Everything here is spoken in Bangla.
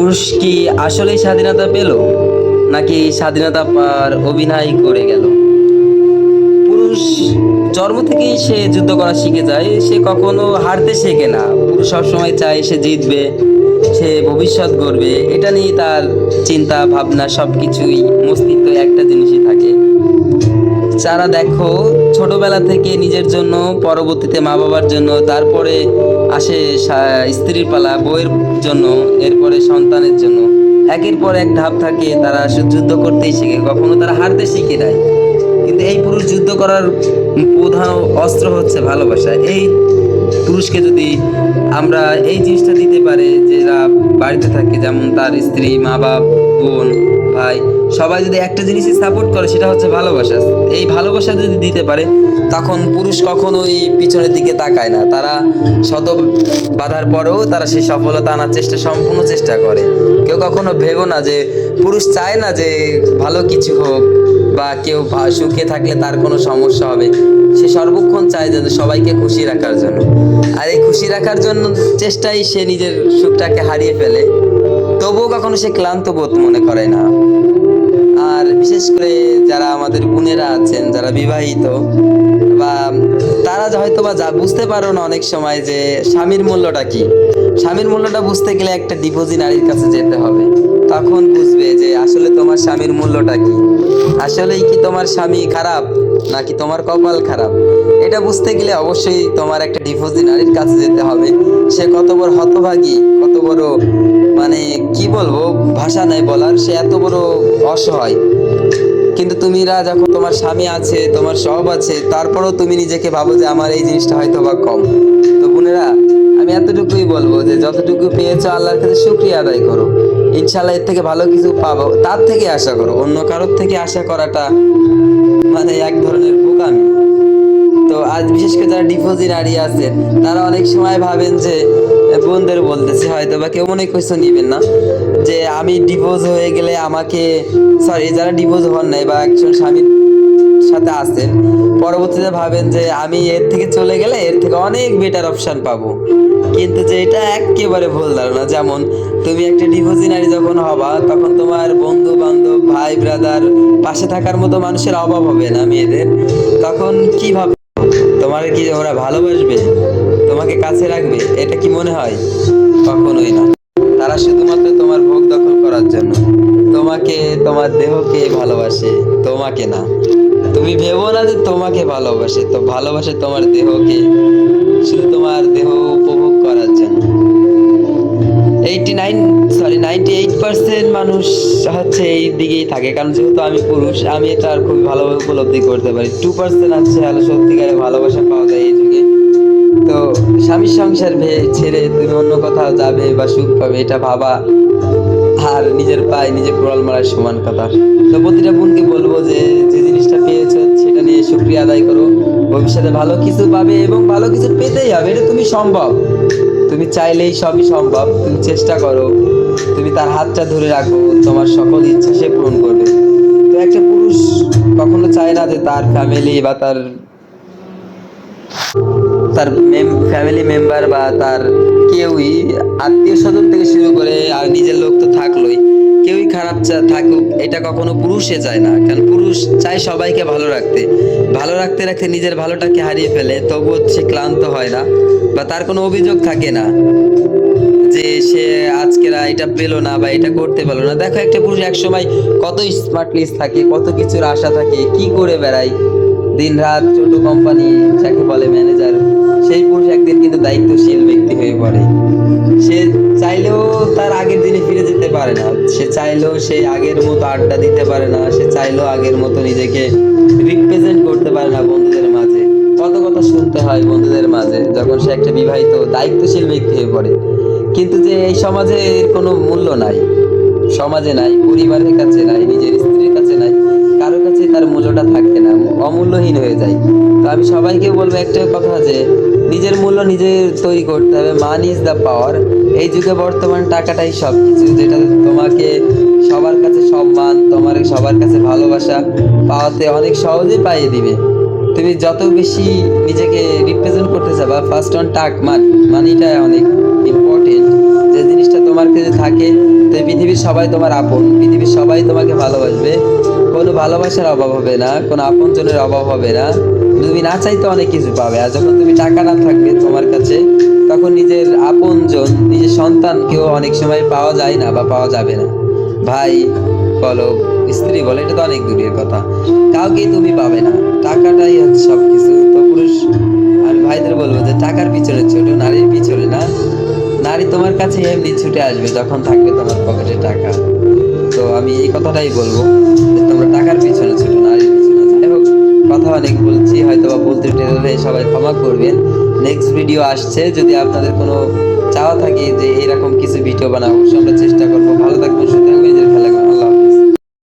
পুরুষ কি আসলেই স্বাধীনতা পেল, নাকি স্বাধীনতা পার অভিনয় করে গেল? পুরুষ জন্ম থেকেই সে যুদ্ধ করা শিখে যায়, সে কখনো হারতে শেখে না। পুরুষ সবসময় চায় সে জিতবে, সে ভবিষ্যৎ গড়বে। এটা নিয়ে তার চিন্তা, ভাবনা সব কিছুই মস্তিষ্ক একটা জিনিসই থাকে। যারা দেখো, ছোটবেলা থেকে নিজের জন্য, পরবর্তীতে মা বাবার জন্য, তারপরে আসে স্ত্রীর পালা বইয়ের জন্য, এরপরে সন্তানের জন্য। একের পর এক ধাপ থাকে, তারা যুদ্ধ করতেই শিখে। কখনো তারা হারতে শিখে নেয় কিন্তু এই পুরুষ যুদ্ধ করার প্রধান অস্ত্র হচ্ছে ভালোবাসা। এই পুরুষকে যদি আমরা এই জিনিসটা দিতে পারে বাড়িতে থাকে, যেমন তার স্ত্রী, মা বাপ, বোন, ভাই, সবাই যদি একটা জিনিসই সাপোর্ট করে, সেটা হচ্ছে ভালোবাসা। এই ভালোবাসা যদি দিতে পারে, তখন পুরুষ কখনোই পিছনের দিকে তাকায় না। তারা শত বাধার পরেও তারা সেই সফলতা আনার চেষ্টা, সম্পূর্ণ চেষ্টা করে। কেউ কখনো ভেবো না যে, পুরুষ চায় না যে, ভালো কিছু হোক। বা কেউ সুখে থাকলে তার কোনো সমস্যা হবে। সে সর্বক্ষণ চায় যে সবাইকে খুশি রাখার জন্য। আর এই খুশি রাখার জন্য চেষ্টাই সে নিজের সুখটাকে হারিয়ে ফেলে। তবুও কখনো সে ক্লান্ত বোধ মনে করে না। আর বিশেষ করে যারা আমাদের বোনেরা আছেন, যারা বিবাহিত, বা তারা হয়তো বা যা বুঝতে পারো না অনেক সময় যে স্বামীর মূল্যটা কি। স্বামীর মূল্যটা বুঝতে গেলে একটা ডিপোজি নারীর কাছে যেতে হবে। তখন বুঝবে যে আসলে তোমার স্বামীর মূল্যটা কি। আসলেই কি তোমার স্বামী খারাপ, নাকি তোমার কপাল খারাপ? এটা বুঝতে গেলে অবশ্যই তোমার একটা ডিপোজি নারীর কাছে যেতে হবে। সে কত বড় হতভাগী, কত বড় মানে কি বলব, ভাষা নাই বলার, সে এত বড় অসহায়। কিন্তু তুমিরা যখন তোমার স্বামী আছে, তোমার সব আছে, তারপরেও তুমি নিজেকে ভাবো যে আমার এই জিনিসটা হয়তো বা কম। তো বোনেরা আমি এতটুকুই বলব যে যতটুকু পেয়েছ আল্লাহর কাছে শুক্রিয়া আদায় করো। ইনশাল্লাহ এর থেকে ভালো কিছু পাবো। তার থেকে আশা করো। অন্য কারোর থেকে আশা করাটা মানে এক ধরনের বোকামি। তো আজ বিশেষ করে যারা ডিপোজি নারী আছেন, তারা অনেক সময় ভাবেন যে, বোনদের বলতেছে হয়তো বা কেউ মনে করছে নিবেন না, যে আমি ডিভোর্স হয়ে গেলে আমাকে সরি যারা ডিভোর্স হন নাই বা একজন স্বামীর সাথে আছেন, পরবর্তীতে ভাবেন যে আমি এর থেকে চলে গেলে এর থেকে অনেক বেটার অপশন পাবো। কিন্তু যে এটা একেবারে ভুল ধারণা, যেমন তুমি একটা ডিভোর্সি নারী যখন হবা, তখন তোমার বন্ধু বান্ধব ভাই ব্রাদার পাশে থাকার মতো মানুষের অভাব হবে না মেয়েদের। তখন কি ভাবে তোমার কি ওরা ভালোবাসবে? তোমাকে কাছে রাখবে? এটা কি মনে হয়? কখনোই না। তারা শুধুমাত্র তোমার ভোগ দখল করার জন্য। তোমাকে, তোমার দেহকে ভালোবাসে, তোমাকে না। তুমি ভেবো না যে তোমাকে ভালোবাসে, তো ভালোবাসে তোমার দেহকে, শুধু তোমার দেহ উপভোগ করার জন্য। Eighty nine sorry ninety eight percent মানুষ হচ্ছে এই দিকেই থাকে, কারণ যেহেতু আমি পুরুষ, আমি এটা আর খুবই ভালোভাবে উপলব্ধি করতে পারি। টু পার্সেন্ট আছে হলো সত্যিকারের ভালোবাসা পাওয়া যায় এই যুগে। তো স্বামীর সংসার ছেড়ে তুমি অন্য কোথাও যাবে বা সুখ পাবে, এটা ভাবা আর নিজের পায়ে নিজে কোরাল মারার সমান কথা। তো প্রতিটা বোনকে বলব যে যে নিয়ে শুক্রিয়া আদায় করো। ভবিষ্যতে ভালো কিছু পাবে এবং ভালো কিছু পেতেই হবে। এটা তুমি সম্ভব। তুমি চাইলেই সবই সম্ভব। তুমি চেষ্টা করো। তুমি তার হাতটা ধরে রাখো। তোমার সকল ইচ্ছা সে পূরণ করবে। তো একটা পুরুষ কখনো চায় না যে তার ফ্যামিলি বা তার তার ফ্যামিলি মেম্বার বা তার কেউই আত্মীয় স্বজন থেকে শুরু করে আর নিজের লোক তো থাকলোই। কেউই খারাপ থাকুক, এটা কখনো পুরুষে চায় না। কারণ পুরুষ চায় সবাইকে ভালো রাখতে। ভালো রাখতে রাখতে নিজের ভালোটাকে হারিয়ে ফেলে, তবুও সে ক্লান্ত হয় না বা তার কোনো অভিযোগ থাকে না যে সে আজকেরা এটা পেল না বা এটা করতে পারল না। দেখো একটা পুরুষ একসময় কত স্মার্টলিস থাকে, কত কিছুর আশা থাকে, কি করে বেড়ায়? দিন রাত ছোট কোম্পানি যাকে বলে ম্যানেজার সেই পুরুষ একদিন কিন্তু দায়িত্বশীল ব্যক্তি হয়ে পড়ে। সে চাইলেও তার আগের দিনে ফিরে যেতে পারে না। সে চাইলেও সেই আগের মতো আড্ডা দিতে পারে না। সে চাইলেও আগের মতো নিজেকে রিপ্রেজেন্ট করতে পারে না বন্ধুদের মাঝে। কত কথা শুনতে হয় বন্ধুদের মাঝে, যখন সে একটা বিবাহিত, দায়িত্বশীল ব্যক্তি হয়ে পড়ে। কিন্তু যে এই সমাজে এর কোনো মূল্য নাই, সমাজে নাই, পরিবারের কাছে নাই, নিজের স্ত্রীর কাছে নাই কারও কাছে তার মূল্যটা থাকে না, অমূল্যহীন হয়ে যায়। তো আমি সবাইকে বলব একটা কথা যে নিজের মূল্য নিজে তৈরি করতে হবে। মান ইজ দ্য পাওয়ার এই যুগে বর্তমান টাকাটাই সব কিছু যেটা তোমাকে সবার কাছে সম্মান, তোমার সবার কাছে ভালোবাসা পাওয়াতে অনেক সহজেই পাইয়ে দিবে। তুমি যত বেশি নিজেকে রিপ্রেজেন্ট করতে চাবা ফার্স্ট অন টাক মান মানিটা অনেক ইম্পর্টেন্ট যে জিনিসটা তোমার কাছে থাকে, তো পৃথিবীর সবাই তোমার আপন, পৃথিবীর সবাই তোমাকে ভালোবাসবে। কোনো ভালোবাসার অভাব হবে না, কোনো আপনজনের অভাব হবে না। তুমি না চাইতে অনেক কিছু পাবে। আর যখন তুমি টাকা না থাকবে তোমার কাছে, তখন নিজের আপনজন, নিজের সন্তানকেও অনেক সময় পাওয়া যায় না বা পাওয়া যাবে না। ভাই বলো, স্ত্রী বলো, এটা তো অনেক দূরের কথা। কাউকেই তুমি পাবে না। টাকাটাই হচ্ছে সব কিছু তো পুরুষ, আর ভাইদের বলব যে টাকার পিছনে ছোট, নারীর পিছনে না। নারী তোমার কাছে এমনি ছুটে আসবে, যখন থাকবে তোমার পকেটে টাকা। তো আমি এই কথাটাই বলব যে তোমরা টাকার পিছনে ছোট, নারীর পিছনে। কথা অনেক বলছি হয়তো বা বলতে টেলে সবাই ক্ষমা করবেন। নেক্সট ভিডিও আসছে, যদি আপনাদের কোনো চাওয়া থাকে যে এরকম কিছু ভিডিও বানাবো আমরা চেষ্টা করব। ভালো থাকব সুস্থ থাকবেন